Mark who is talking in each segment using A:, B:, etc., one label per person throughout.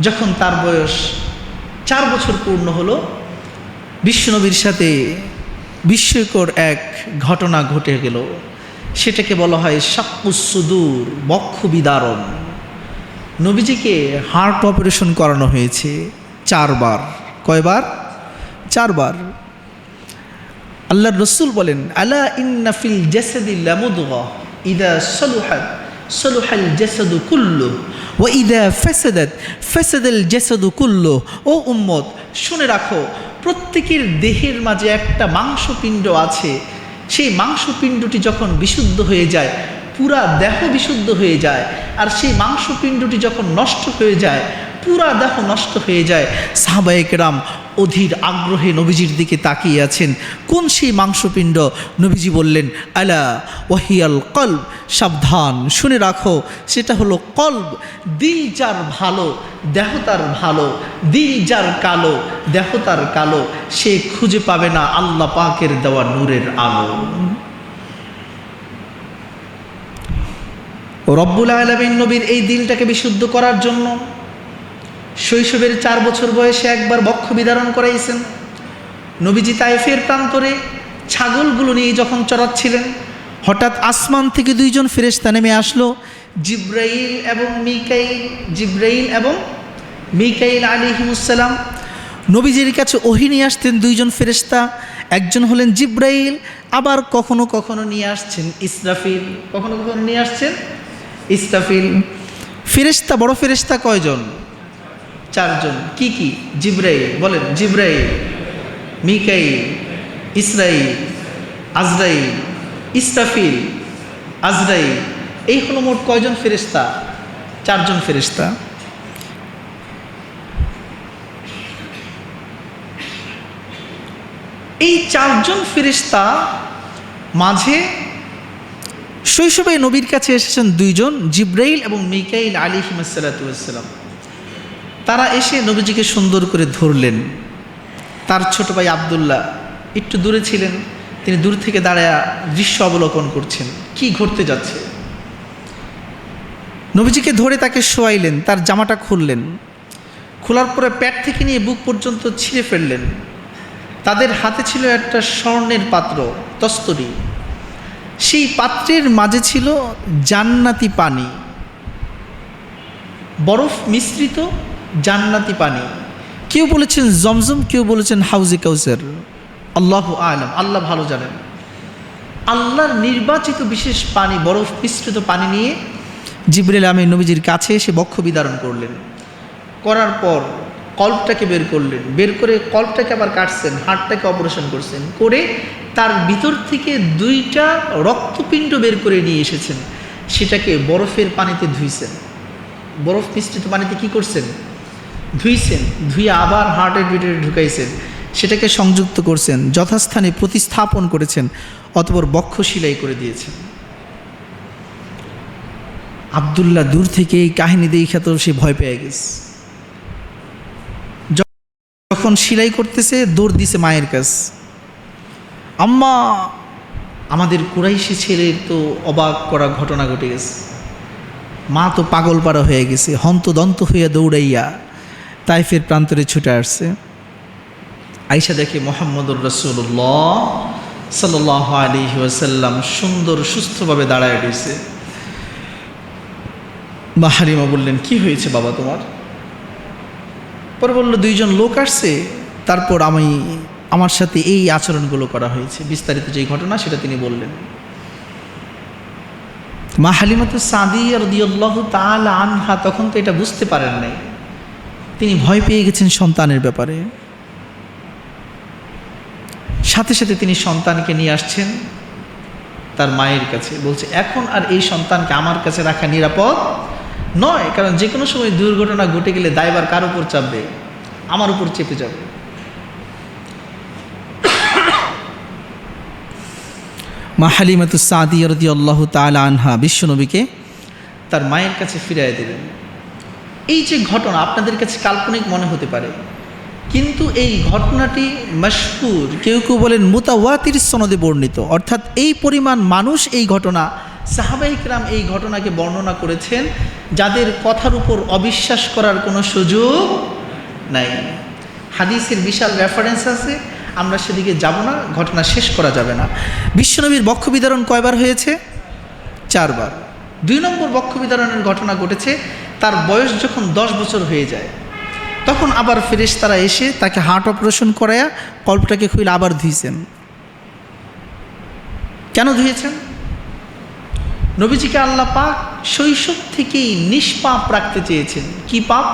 A: যখন তার বয়স চার বছর পূর্ণ হলো, বিশ্বনবীর সাথে বিস্ময়কর এক ঘটনা ঘটে গেল। সেটাকে বলা হয় সাকুসুদূর বক্ষ বিদারণ নবীজিকে হার্ট অপারেশন করানো হয়েছে চারবার। কয়বার? চারবার। আল্লাহ রসুল বলেন, আলা ইন্নাফিল জাসাদিল্লা মুদগা ইদা সলুহাত সলুহাল الجسد كله. ও فسدت, فسد الجسد كله. ও উম্মত, শুনে রাখো, প্রত্যেকের দেহের মাঝে একটা মাংসপিণ্ড আছে। সেই মাংসপিণ্ডটি যখন বিশুদ্ধ হয়ে যায়, পুরা দেহ বিশুদ্ধ হয়ে যায়, আর সেই মাংসপিণ্ডটি যখন নষ্ট হয়ে যায় পুরা দেহ নষ্ট হয়ে যায়। সাহাবায়কেরাম অধীর আগ্রহে নবীজির দিকে তাকিয়ে আছেন। কোন সেই মাংসপিণ্ড? নবীজি বললেন, আলা ওয়াহিয়াল কল্ব। সাবধান, শুনে রাখো, সেটা হলো কল্ব। দিল যার ভালো, দেহ তার ভালো। দিল যার কালো, দেহ তার কালো। সে খুঁজে পাবে না আল্লাহ পাকের দেওয়া নূরের আলো। রব্বুল আলমিন নবীর এই দিলটাকে বিশুদ্ধ করার জন্য শৈশবের চার বছর বয়সে একবার বক্ষ বিদারণ করাইছেন। নবীজি তাইফের প্রান্তরে ছাগলগুলো নিয়ে যখন চড়াচ্ছিলেন, হঠাৎ আসমান থেকে দুইজন ফেরেশতা নেমে আসলো, জিব্রাইল এবং মিকাইল, জিব্রাইল এবং মিকাইল আলিহিমুসালাম নবীজির কাছে ওহি নিয়ে আসতেন দুইজন ফেরেশতা, একজন হলেন জিব্রাইল, আবার কখনো কখনো নিয়ে আসছেন ইসরাফিল। কখনো কখনো নিয়ে আসছেন ইসরাফিল। ফেরেশতা, বড় ফেরেশতা কয়জন? চারজন। কি কি? জিব্রাইল, বলেন, জিব্রাইল, মিকাইল, ইসরাইল, আজরাইল ইস্তাফিল আজরাইল। এই হলো মোট কয়জন ফেরেশতা? চারজন ফেরেশতা। এই চারজন ফেরেশতা মাঝে শৈশবে নবীর কাছে এসেছেন দুইজন, জিব্রাইল এবং মিকাইল আলী হিমাসাল্লাতুসাল্লাম তারা এসে নবীজিকে সুন্দর করে ধরলেন। তার ছোট ভাই আবদুল্লাহ একটু দূরে ছিলেন, তিনি দূর থেকে দাঁড়ায় দৃশ্য অবলোকন করছেন। কি ঘটতে যাচ্ছে? নবীজিকে ধরে তাকে শোয়াইলেন, তার জামাটা খুললেন। খোলার পরে প্যাট থেকে নিয়ে বুক পর্যন্ত ছিঁড়ে ফেললেন। তাদের হাতে ছিল একটা স্বর্ণের পাত্র, তস্তরি। সেই পাত্রের মাঝে ছিল জান্নাতি পানি। বরফ মিশ্রিত জান্নাতি পানি। কেউ বলেছেন জমজম, কেউ বলেছেন হাউজে কাউসের। আল্লাহ আলম, আল্লাহ ভালো জানেন। আল্লাহর নির্বাচিত বিশেষ পানি, বরফ মিশ্রিত পানি নিয়ে জিবরিল আমির নবীজির কাছে এসে বক্ষ বিদারণ করলেন। করার পর কল্পটাকে বের করলেন। বের করে কল্পটাকে আবার কাটছেন, হাড়টাকে অপারেশন করছেন। করে তার ভিতর থেকে দুইটা রক্তপিণ্ড বের করে নিয়ে এসেছেন। সেটাকে বরফের পানিতে ধুইছেন। বরফ মিশ্রিত পানিতে কি করছেন? ধুইছেন ধুয়ে আবার হার্টের ভিতরে ঢুকাইছেন। সেটাকে সংযুক্ত করছেন, যথাস্থানে প্রতিস্থাপন করেছেন, অতপর বক্ষ সিলাই করে দিয়েছেন। আবদুল্লাহ দূর থেকে এই কাহিনী দেখে তো সে ভয় পেয়ে গেছে। যখন সিলাই করতেছে, দৌড় দিছে মায়ের কাছ। আম্মা, আমাদের কুরাইশি ছেলের তো অবাক করা ঘটনা ঘটে গেছে। মা তো পাগল পাড়া হয়ে গেছে, হন্তদন্ত হইয়া দৌড়াইয়া তাইফের প্রান্তরে ছুটে আসছে। আইসা দেখে মোহাম্মদুর রসুল্লাহ সাল্লাহ আলী ওয়াসাল্লাম সুন্দর, সুস্থভাবে দাঁড়ায় রয়েছে। বা হালিমা বললেন, কি হয়েছে বাবা তোমার? পরে বলল, দুইজন লোক আসছে, তারপর আমি, আমার সাথে এই আচরণগুলো করা হয়েছে। বিস্তারিত যে ঘটনা সেটা তিনি বললেন। মা হালিমাতু সাদি রদিয়াল্লাহ তাল আনহা তখন তো এটা বুঝতে পারেন নাই। তিনি ভয় পেয়ে গেছেন সন্তানের ব্যাপারে। সাথে সাথে তিনি সন্তানকে নিয়ে আসছেন তার মায়ের কাছে। বলছে, এখন আর এই সন্তানকে আমার কাছে রাখা নিরাপদ নয়, কারণ যে কোনো সময় দুর্ঘটনা ঘটে গেলে দায়বার কার উপর চাপবে? আমার উপর চেপে যাবে। মা হালিমাতু সাদি আল্লাহ তালা আনহা বিশ্বনবীকে তার মায়ের কাছে ফিরাই দিলেন। এই যে ঘটনা আপনাদের কাছে কাল্পনিক মনে হতে পারে, কিন্তু এই ঘটনাটি মশহুর, কেউ কেউ বলেন মুতাওয়াতির সনদে বর্ণিত। অর্থাৎ এই পরিমাণ মানুষ এই ঘটনা সাহাবাহিকরাম এই ঘটনাকে বর্ণনা করেছেন, যাদের কথার উপর অবিশ্বাস করার কোনো সুযোগ নাই। হাদিসের বিশাল রেফারেন্স আছে, আমরা সেদিকে যাব না, ঘটনা শেষ করা যাবে না। বিশ্বনবীর বক্ষ বিতরণ কয়বার হয়েছে? চারবার। দুই নম্বর বক্ষ বিতরণের ঘটনা ঘটেছে তার বয়স যখন দশ বছর হয়ে যায়, তখন আবার ফেরেশ তারা এসে তাকে হার্ট অপারেশন করায়া কল্পটাকে খুলে আবার ধুইছেন। কেন ধুয়েছেন নবীজিকে আল্লাহ পাক শৈশব থেকেই নিষ্পাপ রাখতে চেয়েছেন। কি পাপ?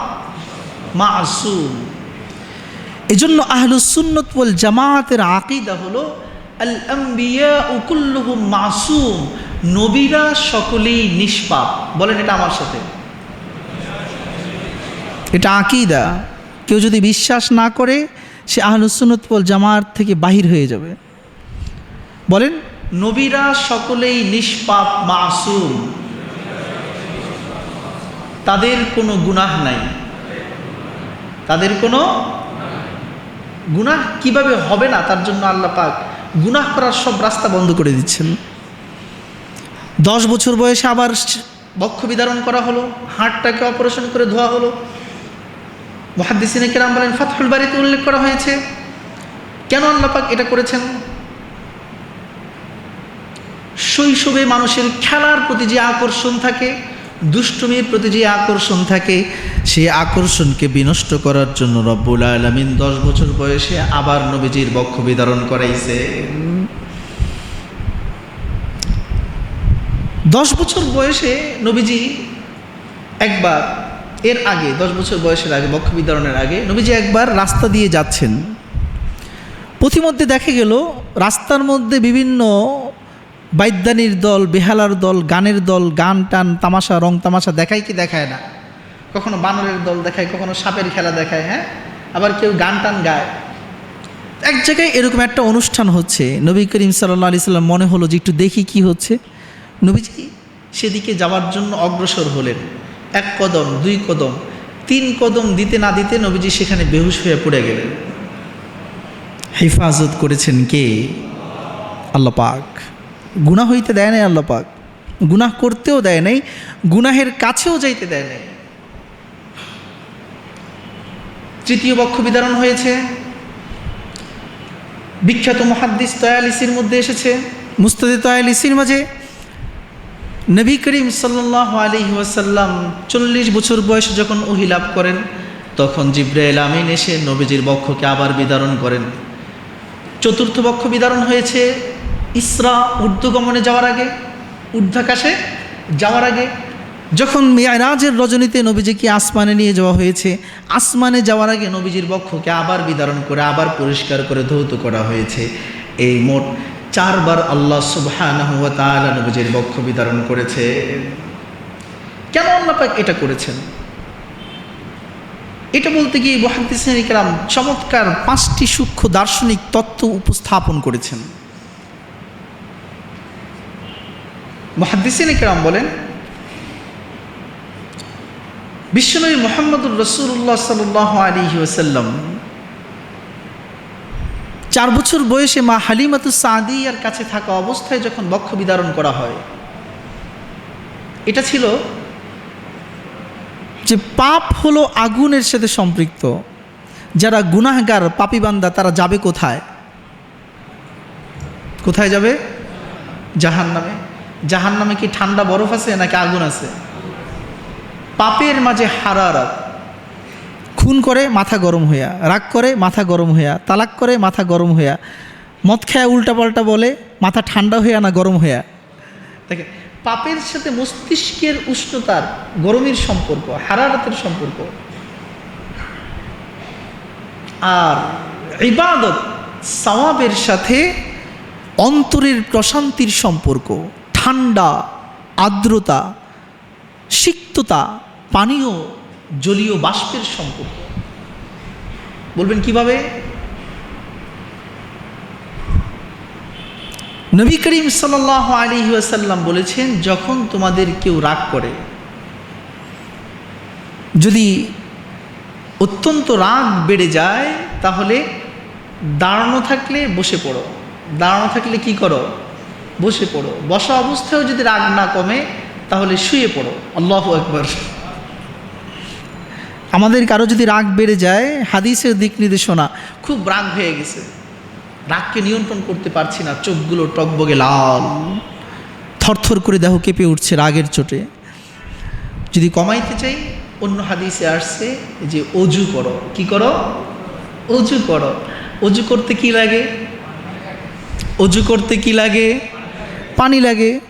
A: মাসুম। এজন্য আহলুসুন্নত ওয়াল জামাতের আকিদা হলো মাসুম। নবীরা সকলেই নিষ্পাপ। বলেন এটা আমার সাথে। এটা আকিদা। কেউ যদি বিশ্বাস না করে, সে আহলুসুন্নত ওয়াল জামাত থেকে বাহির হয়ে যাবে। বলেন, নবীরা সকলেই নিষ্পাপ, মাসুম। তাদের কোনো গুনাহ নাই। তাদের কোনো গুনাহ কীভাবে হবে না, তার জন্য আল্লাহ পাক গুনাহ করার সব রাস্তা বন্ধ করে দিচ্ছেন। দশ বছর বয়সে আবার বক্ষ বিদারণ করা হলো হাড়টাকে অপারেশন করে ধোয়া হলো। মহাদ্দিসিনে কেরাম বলেন, ফাতহুল বাড়িতে উল্লেখ করা হয়েছে। কেন আল্লাহ পাক এটা করেছেন? শৈশবে মানুষের খেলার প্রতি যে আকর্ষণ থাকে, দুষ্টুমির প্রতি যে আকর্ষণ থাকে, সেই আকর্ষণকে বিনষ্ট করার জন্য রব্বুল আলমিন দশ বছর বয়সে আবার নবীজির বক্ষ বিতরণ করাইছে। দশ বছর বয়সে নবীজি একবার এর আগে, দশ বছর বয়সের আগে, বক্ষ বিতরণের আগে, নবীজি একবার রাস্তা দিয়ে যাচ্ছেন। পথিমধ্যে দেখা গেল, রাস্তার মধ্যে বিভিন্ন বাইদ্যানির দল, বেহালার দল, গানের দল, গান টান, তামাশা, রং তামাশা দেখায় কি দেখায় না? কখনো বানরের দল দেখায়, কখনো সাপের খেলা দেখায় হ্যাঁ? আবার কেউ গান টান গায়। এক জায়গায় এরকম একটা অনুষ্ঠান হচ্ছে, নবী করিম সাল্লা আলি সাল্লাম মনে হলো যে একটু দেখি কি হচ্ছে। নবীজি সেদিকে যাওয়ার জন্য অগ্রসর হলেন। এক কদম, দুই কদম, তিন কদম দিতে না দিতে নবীজি সেখানে বেহুশ হয়ে পড়ে গেলেন। হেফাজত করেছেন কে? আল্লাহ পাক। গুনাহ হইতে দেয় নাই আল্লাহ পাক। গুনাহ করতেও দেয় নাই, গুনাহের কাছেও যাইতে দেয় নাই। তৃতীয় পক্ষ বিতরণ হয়েছে। বিখ্যাত মহাদ্দিস তয়ালিসির মধ্যে এসেছে। মুস্তাদি তয়ালিসির মাঝে নবী করিম সাল্লাহ আলী ওয়াসাল্লাম চল্লিশ বছর বয়সে যখন ওহিলাভ করেন, তখন জিব্রাইল আমিন এসে নবীজির বক্ষকে আবার বিতরণ করেন। চতুর্থ বক্ষ বিতরণ হয়েছে ইসরা ঊর্ধ্বগমনে যাওয়ার আগে, ঊর্ধ্বাকাশে যাওয়ার আগে। যখন মেয়ারাজের রজনীতে নবীজিকে আসমানে নিয়ে যাওয়া হয়েছে, আসমানে যাওয়ার আগে নবীজির বক্ষকে আবার বিদারণ করে, আবার পরিষ্কার করে ধৌত করা হয়েছে। এই মোট চারবার আল্লাহ সুবহানাহু ওয়া তাআলা নবীজির বক্ষ বিতরণ করেছে। কেন আল্লাহ পাক এটা করেছেন? এটা বলতে গিয়ে মহাদ্দিসিন ইকরাম চমৎকার পাঁচটি সূক্ষ্ম দার্শনিক তত্ত্ব উপস্থাপন করেছেন। মহাদ্দিসিন ইকরাম বলেন, বিশ্বনবী মোহাম্মদুর রসুল্লাহ সাল আলী ওসাল্লাম চার বছর বয়সে মা হালিমাতু সাদিয়ার কাছে থাকা অবস্থায় যখন বক্ষ বিদারণ করা হয়, এটা ছিল যে পাপ হলো আগুনের সাথে সম্পৃক্ত। যারা গুনাহগার পাপিবান্দা তারা যাবে কোথায়? কোথায় যাবে? জাহান নামে জাহান নামে কি ঠান্ডা বরফ আছে নাকি আগুন আছে? পাপের মাঝে হারারাত। খুন করে, মাথা গরম হইয়া। রাগ করে, মাথা গরম হইয়া। তালাক করে, মাথা গরম হইয়া। মদ খায়া উল্টাপাল্টা বলে, মাথা ঠান্ডা হইয়া না গরম হইয়া? দেখে পাপের সাথে মস্তিষ্কের উষ্ণতার গরমের সম্পর্ক, হারারাতের সম্পর্ক। আর ইবাদত সওয়াবের সাথে অন্তরের প্রশান্তির সম্পর্ক, ঠান্ডা, আর্দ্রতা, সিক্ততা, পানীয়, জলীয় বাষ্পের সম্পর্ক। বলবেন কীভাবে? নবী করিম সাল আলী ওয়াসাল্লাম বলেছেন, যখন তোমাদের কেউ রাগ করে, যদি অত্যন্ত রাগ বেড়ে যায়, তাহলে দাঁড়ানো থাকলে বসে পড়ো। দাঁড়ানো থাকলে কি করো? বসে পড়ো। বসা অবস্থায়ও যদি রাগ না কমে, তাহলে শুয়ে পড়ো। আল্লাহ একবার আমাদের কারও যদি রাগ বেড়ে যায়, হাদিসের দিক নির্দেশনা, খুব রাগ হয়ে গেছে। রাগকে নিয়ন্ত্রণ করতে পারছি না, চোখগুলো টকবগে লাল। থরথর করে দেহ কেঁপে উঠছে রাগের চোটে। যদি কমাইতে চাই, অন্য হাদিসে আসছে যে, অজু করো। কি করো? অজু করো। অজু করতে কি লাগে? অজু করতে কি লাগে? পানি লাগে।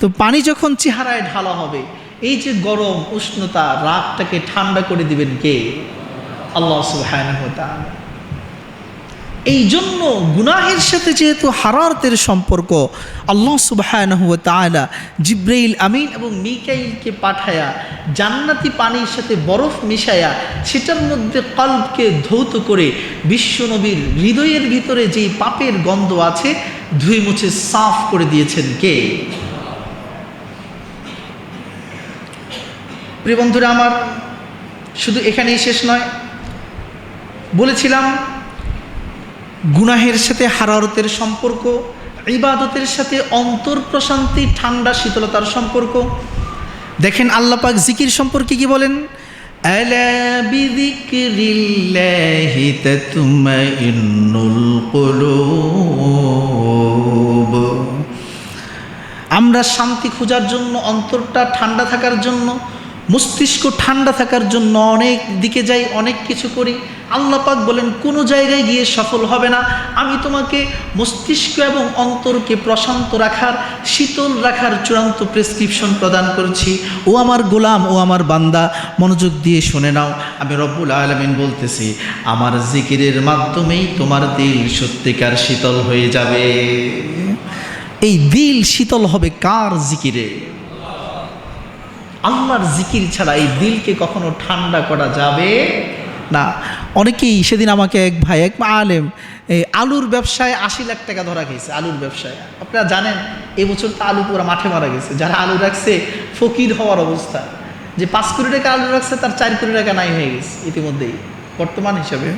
A: তো পানি যখন চেহারায় ঢালা হবে এই যে গরম উষ্ণতা রাগটাকে ঠান্ডা করে দিবেন কে? আল্লাহ সুবহানাহু ওয়া তাআলা। এই জন্য গুনাহের সাথে যেহেতু হারারতের সম্পর্ক, আল্লাহ তাআলা জিব্রাইল, আমিন এবং মিকাইলকে পাঠায়া জান্নাতি পানির সাথে বরফ মিশায়া সেটার মধ্যে কল্পকে ধৌত করে বিশ্বনবীর হৃদয়ের ভিতরে যেই পাপের গন্ধ আছে, ধুয়ে মুছে সাফ করে দিয়েছেন কে? প্রিয় বন্ধুরা আমার, শুধু এখানেই শেষ নয়, বলেছিলাম, গুনাহের সাথে হারারতের সম্পর্ক, ইবাদতের সাথে অন্তর প্রশান্তি, ঠান্ডা, শীতলতার সম্পর্ক। দেখেন আল্লাপাক জিকির সম্পর্কে কি বলেন? আমরা শান্তি খোঁজার জন্য, অন্তরটা ঠান্ডা থাকার জন্য মস্তিষ্ক ঠান্ডা থাকার জন্য অনেক দিকে যাই, অনেক কিছু করি। আল্লাহ পাক বলেন, কোনো জায়গায় গিয়ে সফল হবে না। আমি তোমাকে মস্তিষ্ক এবং অন্তরকে প্রশান্ত রাখার, শীতল রাখার চূড়ান্ত প্রেসক্রিপশন প্রদান করছি। ও আমার গোলাম, ও আমার বান্দা, মনোযোগ দিয়ে শুনে নাও। আমি রব্বুল আলমিন বলতেছি, আমার জিকিরের মাধ্যমেই তোমার দিল সত্যিকার শীতল হয়ে যাবে। এই দিল শীতল হবে কার জিকিরে? আল্লাহর জিকির ছাড়া এই দিলকে কখনো ঠান্ডা করা যাবে না। অনেকেই সেদিন আমাকে এক ভাই, এক আলেম, এই আলুর ব্যবসায় আশি লাখ টাকা ধরা গেছে আলুর ব্যবসায়। আপনারা জানেন, এবছর তো আলু পুরো মাঠে মারা গেছে। যারা আলু রাখছে, ফকির হওয়ার অবস্থা। যে পাঁচ কোটি টাকা আলু রাখছে, তার চার কোটি টাকা নাই হয়ে গেছে ইতিমধ্যেই, বর্তমান হিসাবে।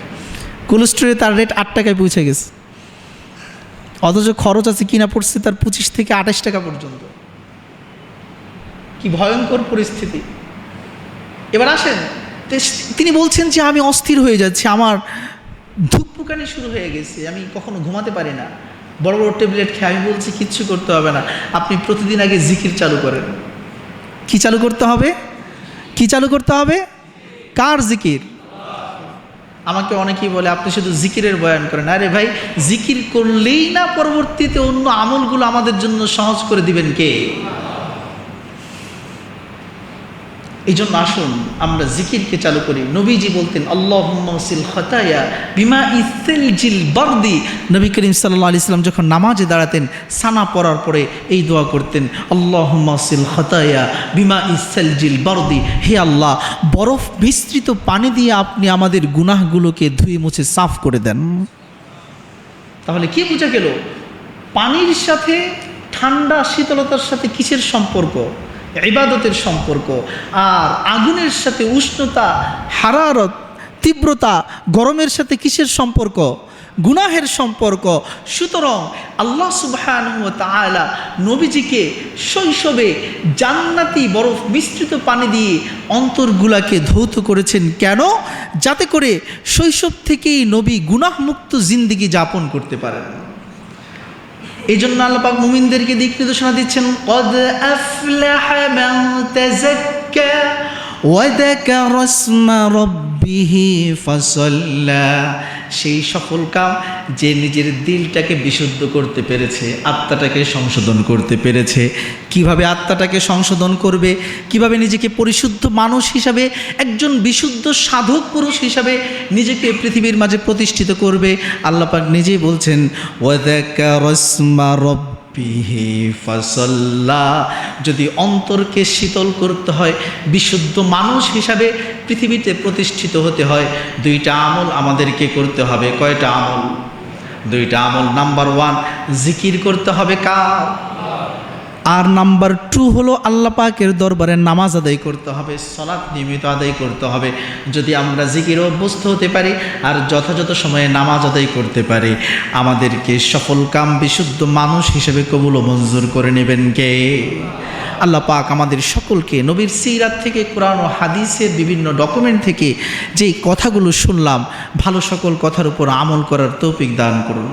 A: কোল্ড স্টোরে তার রেট আট টাকায় পৌঁছে গেছে। অথচ খরচ আছে কিনা পড়ছে তার পঁচিশ থেকে আঠাশ টাকা পর্যন্ত। কি ভয়ঙ্কর পরিস্থিতি। এবার আসেন তিনি বলছেন যে আমি অস্থির হয়ে যাচ্ছি, আমার ধুকপুকানি শুরু হয়ে গেছে, আমি কখনো ঘুমাতে পারি না। বড় বড় ট্যাবলেট খেয়ে আমি বলছি, কিচ্ছু করতে হবে না, আপনি প্রতিদিন আগে জিকির চালু করেন। কি চালু করতে হবে? কি চালু করতে হবে? কার জিকির? আমাকে অনেকেই বলে, আপনি শুধু জিকিরের বয়ান করেন। আরে ভাই, জিকির করলেই না পরবর্তীতে অন্য আমলগুলো আমাদের জন্য সহজ করে দিবেন কে? এই জন্য আসুন, আমরা জিকিরকে চালু করি। নবীজি বলতেন আল্লাহ খতায়া বিমা ইসেল জিল বর্দি নবী করিম সাল্লাম যখন নামাজে দাঁড়াতেন, সানা পড়ার পরে এই দোয়া করতেন আল্লাহ সিল খতায়া বিমা হে আল্লাহ, বরফ বিস্তৃত পানি দিয়ে আপনি আমাদের গুনাহগুলোকে ধুয়ে মুছে সাফ করে দেন। তাহলে কি বোঝা গেল? পানির সাথে ঠান্ডা শীতলতার সাথে কিসের সম্পর্ক? ইবাদতের সম্পর্ক আর আগুনের সাথে উষ্ণতা, হারারত, তীব্রতা, গরমের সাথে কিসের সম্পর্ক? গুনাহের সম্পর্ক। সুতরাং আল্লাহ সুবহান তালা নবীজিকে শৈশবে জান্নাতি বরফ মিশ্রিত পানি দিয়ে অন্তরগুলাকে ধৌত করেছেন কেন? যাতে করে শৈশব থেকেই নবী গুনাহমুক্ত জিন্দিগি যাপন করতে পারেন। এই জন্য আল্লাপাক মুমিনদেরকে দিক নির্দেশনা দিচ্ছেন কদ আফলাহা মান তাযাক্কা ওয়া যাকারা ইসমা রাব্বিহি ফাসাল্লা, সেই সফল কাম যে নিজের দিলটাকে বিশুদ্ধ করতে পেরেছে, আত্মাটাকে সংশোধন করতে পেরেছে। কীভাবে আত্মাটাকে সংশোধন করবে? কীভাবে নিজেকে পরিশুদ্ধ মানুষ হিসাবে, একজন বিশুদ্ধ সাধক পুরুষ হিসাবে নিজেকে পৃথিবীর মাঝে প্রতিষ্ঠিত করবে? আল্লাপাক নিজেই বলছেন ওয়াদাকা রসমা রব্বিহি ফসল্লা। যদি অন্তরকে শীতল করতে হয়, বিশুদ্ধ মানুষ হিসাবে পৃথিবীতে প্রতিষ্ঠিত হতে হয়, দুইটা আমল আমাদেরকে করতে হবে। কয়টা আমল? দুইটা আমল। নাম্বার ওয়ান, জিকির করতে হবে কার? আর নাম্বার টু হলো আল্লাহ পাকের দরবারে নামাজ আদায় করতে হবে সলাৎ নিয়মিত আদায় করতে হবে। যদি আমরা জিকির অভ্যস্ত হতে পারি আর যথাযথ সময়ে নামাজ আদায় করতে পারি, আমাদেরকে সফল কাম বিশুদ্ধ মানুষ হিসেবে কবুল মঞ্জুর করে নেবেন কে? আল্লাহ পাক আমাদের সকলকে নবীর সিরাত থেকে কোরআন ও হাদিসের বিভিন্ন ডকুমেন্ট থেকে যে কথাগুলো শুনলাম, ভালো সকল কথার উপর আমল করার তৌফিক দান করুন।